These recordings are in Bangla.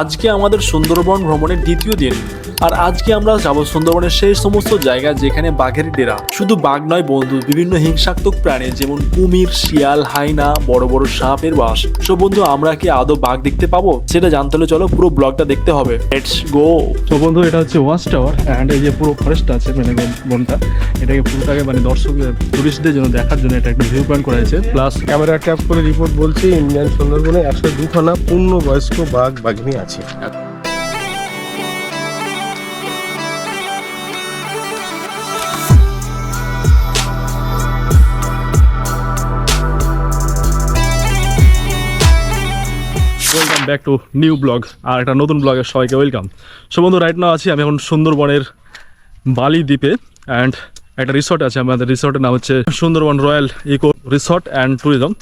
আজকে আমাদের সুন্দরবন ভ্রমণের দ্বিতীয় দিন। আর আজকে আমরা যাব সুন্দরবনের সেই সমস্ত জায়গা যেখানে বাঘের ডেরা। শুধু বাঘ নয় বন্ধু বিভিন্ন হিংসাত্মক প্রাণী যেমন কুমির শিয়াল হাইনা বড় বড় সাপের বাস। সো বন্ধু আমরা কি আদৌ বাঘ দেখতে পাবো? সেটা জানতে হলে চলো পুরো ব্লগটা দেখতে হবে। লেটস গো তো বন্ধু এটা হচ্ছে ওয়াচ টাওয়ার অ্যান্ড এই যে পুরো ফরেস্ট আছে মানে বনটা এটাকে পুরোটাকে মানে দর্শক টুরিস্টদের জন্য দেখার জন্য এটা একটা ভিউ পয়েন্ট করা হয়েছে প্লাস ক্যামেরা ট্যাপ করে রিপোর্ট বলছে ইন্ডিয়ান সুন্দরবনে একশো দুখানা পূর্ণ বয়স্ক বাঘ বাঘিনী আছে। Welcome back to new blog আর একটা নতুন ব্লগে সবাইকে ওয়েলকাম সো বন্ধু রাইট নাও আছি আমি এখন সুন্দরবনের বালি দ্বীপে অ্যান্ড একটা রিসর্ট আছে, আমাদের রিসর্টের নাম হচ্ছে Sundarban royal eco resort and tourism.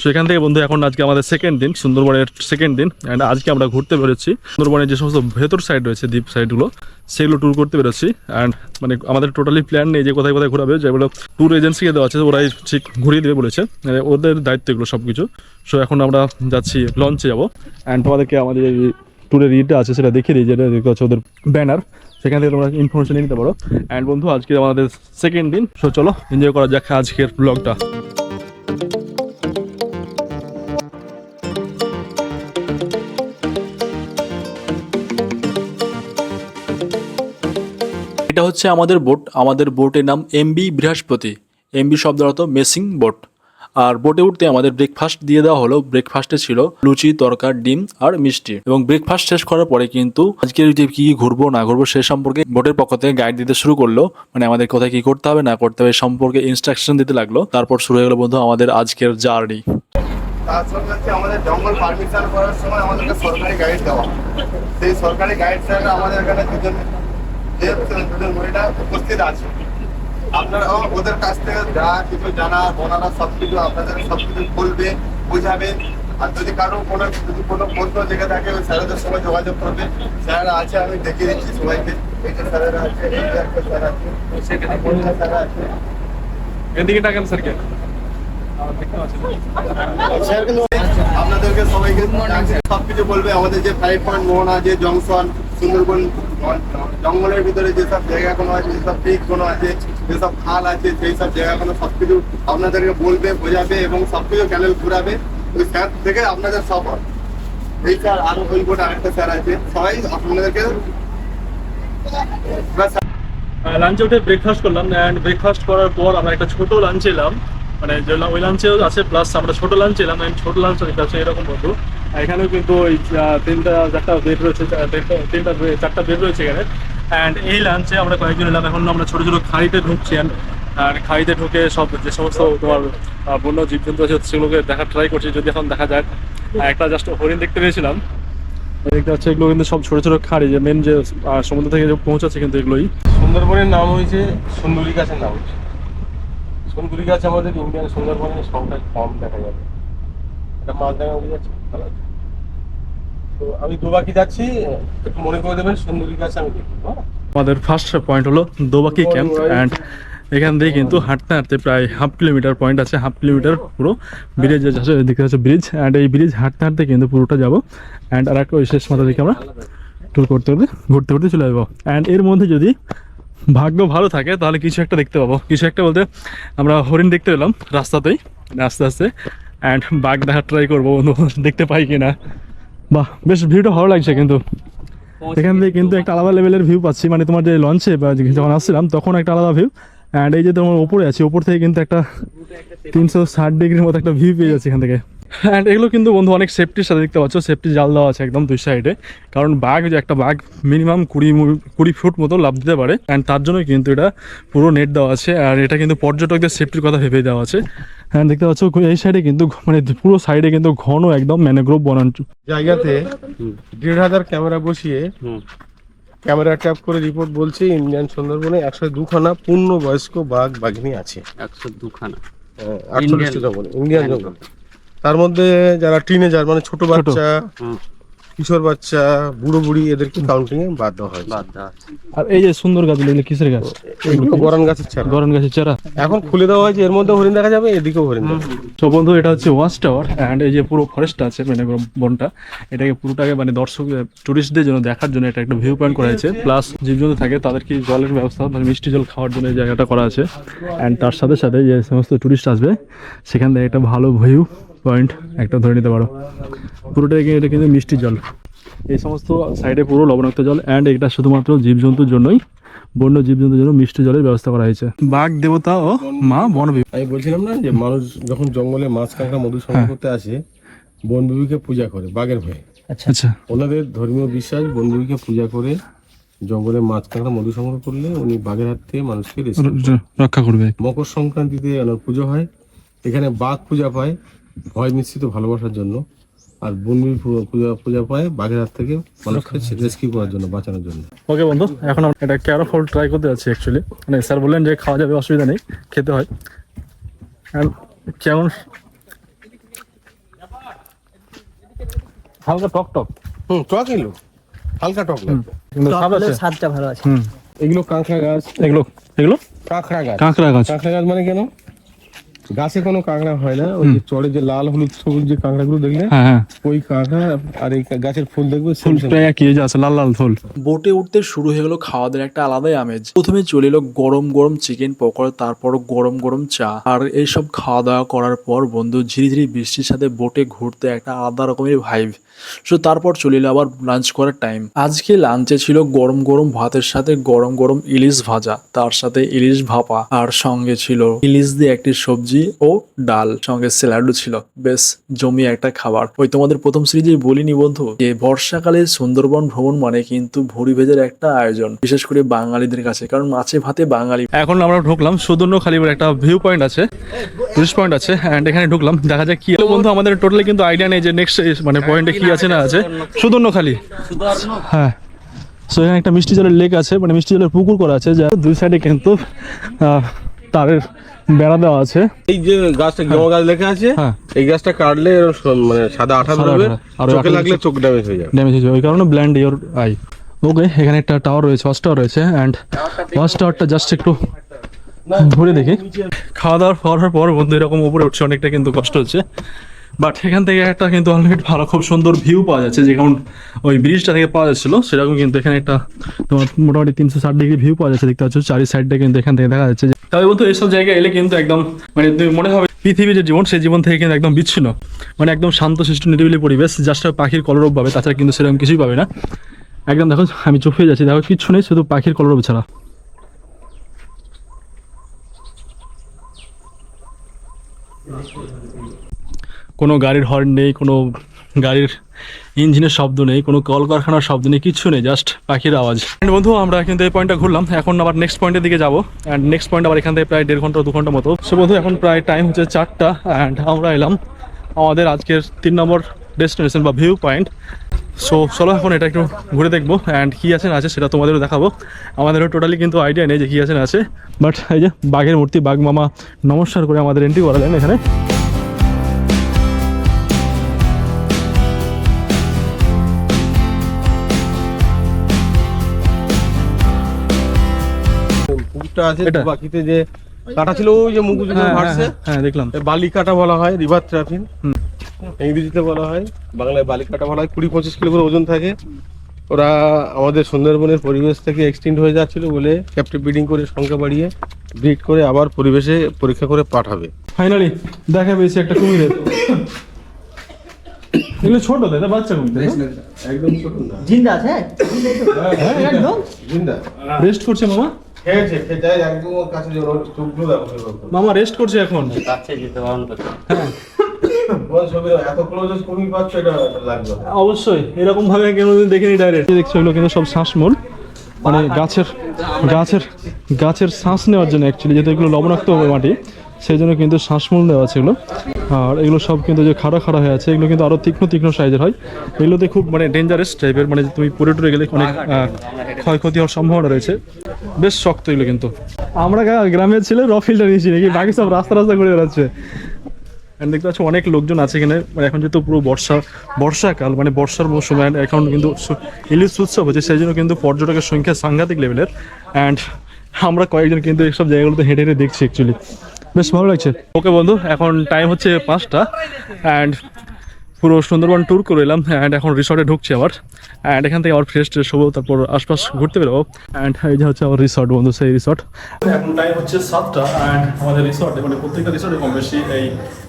So এখান থেকে বন্ধু, এখন আজকে আমাদের সেকেন্ড দিন, সুন্দরবনের সেকেন্ড দিন অ্যান্ড আজকে আমরা ঘুরতে বেরোচ্ছি। সুন্দরবনের যে সমস্ত ভেতর সাইড রয়েছে, দ্বীপ সাইডগুলো সেগুলো ট্যুর করতে বেরোচ্ছি। অ্যান্ড মানে আমাদের টোটালি প্ল্যান নেই যে কোথায় কোথায় ঘুরাবে যেগুলো ট্যুর এজেন্সিকে দেওয়া আছে, ওরাই ঠিক ঘুরিয়ে দেবে বলেছে। মানে ওদের দায়িত্ব এগুলো সব কিছু সো এখন আমরা যাচ্ছি লঞ্চে যাব। অ্যান্ড তোমাদেরকে আমাদের ট্যুরের ইটা আছে, সেটা দেখিয়ে দিই, যেটা দেখতে ওদের ব্যানার সেখান থেকে তোমরা ইনফরমেশন নিতে পারো। অ্যান্ড বন্ধু, আজকে আমাদের সেকেন্ড দিন। সো চলো এনজয় করা যাক আজকের ব্লগটা এটা হচ্ছে আমাদের বোট আমাদের বোটের নাম এমবি বৃহস্পতি এমবি শব্দ অর্থ মেসিং বোট আর বোটে উঠতে আমাদের ব্রেকফাস্ট দিয়ে দেওয়া হলো। ব্রেকফাস্টে ছিল লুচি, তরকার, ডিম আর মিষ্টি। এবং ব্রেকফাস্ট শেষ করার পরে কিন্তু আজকে যে কি ঘুরবো, না ঘুরবো সে সম্পর্কে বোটের পক্ষ থেকে গাইড দিতে শুরু করল। মানে আমাদের কোথায় কি করতে হবে, না করতে হবে সম্পর্কে ইনস্ট্রাকশন দিতে লাগল। তারপর শুরু হয়ে গেলো বন্ধু আমাদের আজকের জার্নি আমাদের জঙ্গল পারমিশন করার সময় সরকারি গাইড দেওয়া। সেই সরকারি গাইড স্যার আমাদের এখানে দুজন দুজন মহিলা উপস্থিত আছে। আপনারা ওদের কাছ থেকে যা কিছু জানা ওনারা সব কিছু আপনাদের সব কিছু বলবে বোঝাবে। আর যদি কারও কোনো যদি কোনো প্রশ্ন জেগে থাকে ওই স্যারদের সঙ্গে যোগাযোগ করবে। স্যার আছে আমি দেখিয়ে দিচ্ছি সবাইকে। এই যে স্যারেরা আছে একটা স্যার আছে আর মহিলা স্যার আছে। এদিকে টাকান স্যারকে। স্যার কিন্তু আপনাদেরকে সবাইকে সবকিছু বলবে। আমাদের যে ফাইভ পয়েন্ট মোহনা যে জংশন সুন্দরবন জঙ্গলের ভিতরে যেসব জায়গাগুলো আছে যেসব পিকগুলো আছে যেসব খাল আছে, সেই সব জায়গাগুলো সবকিছু আপনাদেরকে বলবে, বোঝাবে এবং সবকিছু ক্যানেল ঘুরাবে। ওই স্যার থেকে আপনাদের সব এই স্যার আরও ওই বোর্ড আরেকটা স্যার আছে। সবাই আপনাদেরকে লাঞ্চে উঠে ব্রেকফাস্ট করলাম। অ্যান্ড ব্রেকফাস্ট করার পর আমরা একটা ছোট লাঞ্চ এলাম। মানে ওই লাঞ্চেও আছে প্লাস আমরা ছোট লাঞ্চ এলাম। And ছোট লাঞ্চ আছে, এরকম বন্ধু। এখানেও কিন্তু ওই তিনটা, চারটা বেড রয়েছে তিনটা চারটা বেড রয়েছে এখানে। অ্যান্ড এই লাঞ্চে আমরা কয়েকজন এলাম। এখন আমরা ছোট ছোট খাড়িতে ঢুকছি। আর খাড়িতে ঢুকে সব যে সমস্ত তোমার বন্য জীবজন্তু আছে, সেগুলোকে দেখার ট্রাই করছি। যদি এখন দেখা যায় একটা জাস্ট হরিণ দেখতে পেয়েছিলাম। দেখতে পাচ্ছি এগুলো কিন্তু সব ছোট ছোট খাড়ি। যে মেন যে সমুদ্র থেকে যে পৌঁছাচ্ছে কিন্তু এগুলোই। সুন্দরবনের নাম হয়েছে সুন্দরী গাছের নাম। হয়েছে সুন্দরী গাছ আমাদের ইন্ডিয়ান সুন্দরবনে সংখ্যায় কম দেখা যাবে। এটা মাছরাঙা উড়ে যাচ্ছে। তো আমি দুবাকি যাচ্ছি একটু মনে করে দেবেন সুন্দরী গাছ আমি দেখি হ্যাঁ। আমাদের ফার্স্ট পয়েন্ট হলো দোবাকি ক্যাম্প অ্যান্ড এখান থেকে কিন্তু হাঁটতে হাঁটতে প্রায় হাফ কিলোমিটার পয়েন্ট আছে হাফ কিলোমিটার পুরো ব্রিজ আছে দেখতে পাচ্ছ ব্রিজ অ্যান্ড এই ব্রিজ হাঁটতে হাঁটতে কিন্তু পুরোটা যাব। অ্যান্ড আর একটা শেষ মাথা থেকে আমরা ট্যুর করতে করতে ঘুরতে ঘুরতে চলে যাব অ্যান্ড এর মধ্যে যদি ভাগ্য ভালো থাকে তাহলে কিছু একটা দেখতে পাবো। কিছু একটা বলতে আমরা হরিণ দেখতে পেলাম রাস্তাতেই আস্তে আস্তে। অ্যান্ড বাঘ দেখার ট্রাই করব দেখতে পাই কিনা। বাহ বেশ ভিউটা ভালো লাগছে কিন্তু। এখান থেকে কিন্তু একটা আলাদা লেভেলের ভিউ পাচ্ছি মানে তোমার যে লঞ্চে বা যখন আসছিলাম তখন একটা আলাদা ভিউ অ্যান্ড এই যে তোমার ওপরে আছে ওপর থেকে কিন্তু একটা তিনশো ষাট ডিগ্রির মতো একটা ভিউ পেয়ে যাচ্ছে এখান থেকে। অ্যান্ড এগুলো কিন্তু বন্ধু অনেক সেফটির সাথে দেখতে পাচ্ছ সেফটি জাল দেওয়া আছে একদম দুই সাইডে কারণ বাঘ যে একটা বাঘ মিনিমাম কুড়ি কুড়ি ফুট মতো লাভ দিতে পারে। অ্যান্ড তার জন্য কিন্তু এটা পুরো নেট দেওয়া আছে। আর এটা কিন্তু পর্যটকদের সেফটির কথা ভেবে দেওয়া আছে। দেখতে পাচ্ছ এই সাইডে কিন্তু মানে পুরো সাইডে কিন্তু ঘন একদম ম্যানগ্রোভ বনাঞ্চল। জায়গাতে দেড় হাজার ক্যামেরা বসিয়ে ক্যামেরা ট্যাপ করে রিপোর্ট বলছে ইন্ডিয়ান সুন্দরবনে একশো দুখানা পূর্ণ বয়স্ক বাঘ বাঘিনী আছে। একশো দুখানা। আটচল্লিশটি জঙ্গলে ইন্ডিয়ান জঙ্গল। তার মধ্যে যারা টিনেজার মানে ছোট বাচ্চা। কিশোর বাচ্চা বুড়ো বুড়ি এদেরকে কাউন্টিং এ বাদ দেওয়া হয় আর এই যে সুন্দর গাছ এগুলো কিসের গাছ? এগুলো গরান গাছের চারা। গরম গাছের চারা? এখন খুলে দেওয়া হয়েছে এর মধ্যে হরিণ দেখা যাবে এদিকেও হরিণ তো বন্ধু এটা হচ্ছে ওয়াচ টাওয়ার অ্যান্ড এই যে পুরো ফরেস্ট আছে মানে বনটা এটাকে পুরোটাকে মানে দর্শক টুরিস্টদের জন্য দেখার জন্য এটা একটা ভিউ পয়েন্ট করা হয়েছে। প্লাস জীবজন্তু থাকে তাদেরকে জলের ব্যবস্থা মানে মিষ্টি জল খাওয়ার জন্য এই জায়গাটা করা আছে। অ্যান্ড তার সাথে সাথে যে সমস্ত টুরিস্ট আসবে সেখান থেকে একটা ভালো ভিউ পয়েন্ট একটা ধরে নিতে পারো। পুরোটাই কি- এটা কিন্তু মিষ্টি জল। এই সমস্ত সাইডে পুরো লবণাক্ত জল অ্যান্ড এটা শুধুমাত্র জীবজন্তুর জন্যই বন্য জীবজন্তুর জন্য মিষ্টি জলের ব্যবস্থা করা হয়েছে। বাঘ দেবতা ও মা বন আমি বলছিলাম না যে মানুষ যখন জঙ্গলে মাছ কাঁকড়া মধু সংগ্রহ করতে আসে বনবিবিকে পূজা করে বাঘের ভয়ে। আচ্ছা। আচ্ছা। ওনাদের ধর্মীয় বিশ্বাস বনবিবিকে পূজা করে জঙ্গলে মাছ কাঁকড়া মধু সংগ্রহ করলে উনি বাঘের হাত থেকে মানুষকে রক্ষা করবে। মকর সংক্রান্তিতে ওনার পুজো হয়। এখানে বাঘ পূজা পায়। ভয় মিশ্রিত ভালোবাসার জন্য। আর বনবিবি পূ- পূজা পূজা পায় বাঘের হাত থেকে মানুষকে রেস্কিউ করার জন্য বাঁচানোর জন্য। ওকে বন্ধু এখন আমরা এটা ক্যারো ফল ট্রাই করতে যাচ্ছি অ্যাকচুয়ালি মানে স্যার বললেন যে খাওয়া যাবে অসুবিধা নেই খেতে হয়। কেমন? হালকা টক টক। হুম টক এলো। হালকা টক লাগবে। কিন্তু স্বাদটা ভালো আছে। হুম। এগুলো কাঁকড়া গাছ। এগুলো? এগুলো? কাঁকড়া গাছ। কাঁকড়া গাছ। কাঁকড়া গাছ মানে কেন? গাছে কোনো কাঁকড়া হয় না ওই যে চড়ে যে লাল হলুদ সবুজ যে কাঁকড়াগুলো দেখলে হ্যাঁ হ্যাঁ। ওই কাঁকড়া আর এই গাছের ফুল দেখবে ফুলটা। একই আছে লাল লাল ফুল। বোটে উঠতে শুরু হয়ে গেলো খাওয়া দাওয়ার একটা আলাদাই আমেজ। প্রথমে চলে এলো গরম গরম চিকেন পকোড়া তারপর গরম গরম চা। আর এইসব খাওয়া দাওয়া করার পর বন্ধু ঝিরি ঝিরি বৃষ্টির সাথে বোটে ঘুরতে একটা আলাদা রকমের ভাইব সো তারপর চলে এলো আবার লাঞ্চ করার টাইম আজকে লাঞ্চে ছিল গরম গরম ভাতের সাথে গরম গরম ইলিশ ভাজা তার সাথে ইলিশ ভাপা আর সঙ্গে ছিল ইলিশ দিয়ে একটি সবজি ও ডাল সঙ্গে স্যালাডও ছিল। বেশ জমি একটা খাবার। ওই তোমাদের প্রথম সিরিজে বলিনি বন্ধু? যে বর্ষাকালে সুন্দরবন ভ্রমণ মানে কিন্তু ভুড়ি ভেজের একটা আয়োজন বিশেষ করে বাঙালিদের কাছে কারণ মাছে ভাতে বাঙালি। এখন আমরা ঢুকলাম সুদর্ণ খালিবার একটা ভিউ পয়েন্ট আছে টুরিস্ট পয়েন্ট আছে অ্যান্ড এখানে ঢুকলাম। দেখা যাক কি বন্ধু আমাদের টোটালি কিন্তু আইডিয়া নেই যে নেক্সট মানে পয়েন্টে কি আছে না আছে। সুদর্ণ খালি। হ্যাঁ। সো এখানে একটা মিষ্টি জলের লেক আছে মানে মিষ্টি জলের পুকুর করা আছে যা দুই সাইডে কিন্তু তারের বেড়া দেওয়া আছে। এই যে গাছটা গেমা গাছ লেখা আছে হ্যাঁ। এই গাছটা কাটলে মানে সাদা আঠা ওই চোখে লাগলে চোখ ড্যামেজ হয়ে যাবে। ড্যামেজ হয়েছে ওই কারণে ব্ল্যান্ড ইয়োর আই ওকে এখানে একটা টাওয়ার রয়েছে ওয়াচ টাওয়ার রয়েছে অ্যান্ড ওয়াচ টাওয়ারটা জাস্ট একটু ঘুরে দেখি। খাওয়া দাওয়ার করার পর বন্ধু, এরকম উপরে উঠছে, অনেকটা কিন্তু কষ্ট হচ্ছে। বাট এখান থেকে একটা কিন্তু অলরেডি ভালো, খুব সুন্দর ভিউ পাওয়া যাচ্ছে। যেমন ওই ব্রিজটা থেকে পাওয়া যাচ্ছিল, সেরকম কিন্তু এখানে একটা তোমার মোটামুটি তিনশো ষাট ডিগ্রি ভিউ পাওয়া যাচ্ছে, দেখতে পাচ্ছ। চারি সাইডটা কিন্তু এখান থেকে দেখা যাচ্ছে তবে বন্ধু এইসব জায়গায় এলে কিন্তু একদম মানে তুমি মনে হবে পৃথিবীর যে জীবন, সেই জীবন থেকে কিন্তু একদম বিচ্ছিন্ন। মানে একদম শান্ত শিষ্ট নিরিবিলি পরিবেশ জাস্ট পাখির কলরব পাবে, তাছাড়া কিন্তু সেরকম কিছুই পাবে না। একদম দেখো, আমি চোখ হয়ে যাচ্ছি, দেখো, কিচ্ছু নেই, শুধু পাখির কলরব ছাড়া। কোনো গাড়ির হর্ন নেই, কোনো গাড়ির ইঞ্জিনের শব্দ নেই, কোনো কলকারখানার শব্দ নেই কিচ্ছু নেই জাস্ট পাখির আওয়াজ। বন্ধু, আমরা কিন্তু এই পয়েন্টটা ঘুরলাম, এখন আবার নেক্সট পয়েন্টের দিকে যাব। অ্যান্ড নেক্সট পয়েন্ট আবার এখান থেকে প্রায় দেড় ঘণ্টা, দু ঘণ্টা মতো। সে বন্ধু, এখন প্রায় টাইম হচ্ছে চারটা অ্যান্ড আমরা এলাম আমাদের আজকের তিন নম্বর ডেস্টিনেশন বা ভিউ পয়েন্ট সো চলো এখন এটা একটু ঘুরে দেখব অ্যান্ড কী আছে না আছে সেটা তোমাদেরও দেখাবো। আমাদেরও টোটালি কিন্তু আইডিয়া নেই যে কী আছে না আছে। বাট এই যে বাঘের মূর্তি বাঘ মামা নমস্কার করে আমাদের এন্ট্রি করালেন এখানে। পুকুরটা আছে বাকিতে যে কাটা ছিল ওই যে মুগুর হ্যাঁ, হ্যাঁ, হ্যাঁ, হ্যাঁ দেখলাম। বালি কাটা বলা হয় রিভার ট্রাফিন। ইংরেজিতে বলা হয় বাংলায় বালি কাটা বলা হয় কুড়ি পঁচিশ কিলো করে ওজন থাকে। ওরা আমাদের সুন্দরবনের পরিবেশ থেকে এক্সটেন্ড হয়ে যাচ্ছিল বলে ক্যাপ্টিভ ব্রিডিং করে সংখ্যা বাড়িয়ে ব্রিড করে আবার পরিবেশে পরীক্ষা করে পাঠাবে। ফাইনালি দেখা পেয়েছি একটা কুমিরের। এগুলো ছোট তো বাচ্চা কুমির একদম ছোট না। জিন্দা আছে? হ্যাঁ একদম। জিন্দা। রেস্ট করছে মামা? খেয়েছে খেয়ে একদম ওর কাছে। মামা রেস্ট করছে এখন? হ্যাঁ তোমার ছবি এত ক্লোজ অবশ্যই এরকম ভাবে কেন দেখিনি ডাইরেক্ট দেখছ এগুলো কিন্তু সব শ্বাসমূল মানে গাছের গাছের গাছের শ্বাস নেওয়ার জন্য অ্যাকচুয়ালি যেহেতু এগুলো লবণাক্ত মাটি সেই জন্য কিন্তু শ্বাসমূল নেওয়া আছে এগুলো। আর এগুলো সব কিন্তু যে খাড়া খাড়া হয়ে আছে এগুলো কিন্তু আরও তীক্ষ্ণ তীক্ষ্ণ সাইজের হয়। এগুলোতে খুব মানে ডেঞ্জারাস টাইপের মানে তুমি পড়ে টরে গেলে অনেক ক্ষয়ক্ষতি হওয়ার সম্ভাবনা রয়েছে। বেশ শক্ত এগুলো কিন্তু। আমরা গ্রামের ছেলে রফিলটা নিয়েছি নাকি? বাকি সব রাস্তা রাস্তা ঘুরে বেড়াচ্ছে। অ্যান্ড দেখতে পাচ্ছি অনেক লোকজন আছে এখানে। মানে এখন যেহেতু পুরো বর্ষা, বর্ষাকাল মানে বর্ষার মৌসুম অ্যান্ড এখন কিন্তু ইলিশ উৎসব হচ্ছে, সেই জন্য কিন্তু পর্যটকের সংখ্যা সাংঘাতিক লেভেলের অ্যান্ড আমরা কয়েকজন কিন্তু এইসব জায়গাগুলোতে হেঁটে হেঁটে দেখছি অ্যাকচুয়ালি বেশ ভালো লাগছে। ওকে বন্ধু, এখন টাইম হচ্ছে পাঁচটা। অ্যান্ড পুরো সুন্দরবন ট্যুর করে এলাম অ্যান্ড এখন রিসর্টে ঢুকছি আবার। অ্যান্ড এখান থেকে আবার ফ্রেশ ট্রেশ হব, তারপর আশপাশ ঘুরতে বেরোবো। অ্যান্ড এই যে হচ্ছে আমার রিসর্ট বন্ধু, সেই রিসর্ট এখন টাইম হচ্ছে সাতটা অ্যান্ড আমাদের রিসর্টে মানে প্রত্যেকটা রিসর্টে কম বেশি এই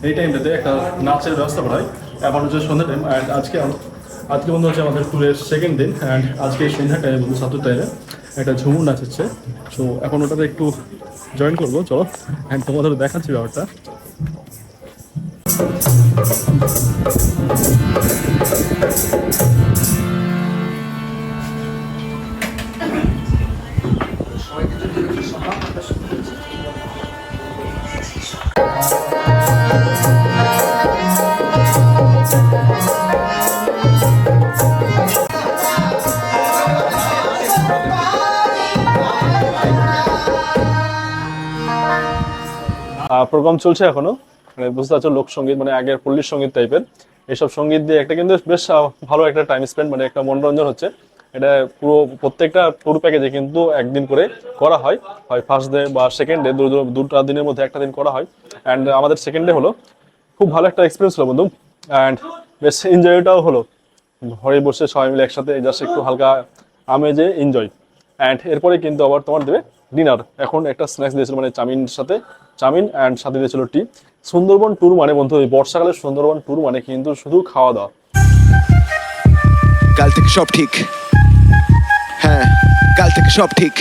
এই টাইমটাতে একটা নাচের ব্যবস্থা করা হয়। এখন হচ্ছে সন্ধ্যা টাইম অ্যান্ড আজকে আজকে বন্ধু হচ্ছে আমাদের ট্যুরের সেকেন্ড দিন অ্যান্ড আজকে সন্ধ্যা টাইমে বন্ধু সাতটার টাইমে একটা ঝুমুর নাচ হচ্ছে। সো এখন ওটাতে একটু জয়েন করব, চলো। অ্যান্ড তোমাদের দেখাচ্ছি ব্যাপারটা। প্রোগ্রাম চলছে এখনও? মানে বুঝতে পারছ লোকসঙ্গীত মানে আগের পল্লীর সংগীত টাইপের এইসব সংগীত দিয়ে একটা কিন্তু বেশ ভালো একটা টাইম স্পেন্ড মানে একটা মনোরঞ্জন হচ্ছে। এটা পুরো প্রত্যেকটা ট্যুর প্যাকেজে কিন্তু একদিন করে করা হয়। হয় ফার্স্ট ডে বা সেকেন্ড ডে দুটো দুটা দিনের মধ্যে একটা দিন করা হয়। অ্যান্ড আমাদের সেকেন্ড ডে হলো, খুব ভালো একটা এক্সপিরিয়েন্স হলো বন্ধু। অ্যান্ড বেশ এনজয়টাও হলো। ঘরে বসে সবাই মিলে একসাথে জাস্ট একটু হালকা আমেজে এনজয় অ্যান্ড এরপরে কিন্তু আবার তোমার দেবে ডিনার এখন একটা স্ন্যাক্স দিয়েছিল মানে চাউমিন সাথে, চাউমিন অ্যান্ড সাথে দিয়েছিল টি সুন্দরবন ট্যুর মানে বন্ধু, এই বর্ষাকালের সুন্দরবন ট্যুর মানে কিন্তু শুধু খাওয়া দাওয়া। কাল থেকে সব ঠিক। হ্যাঁ কাল থেকে সব ঠিক।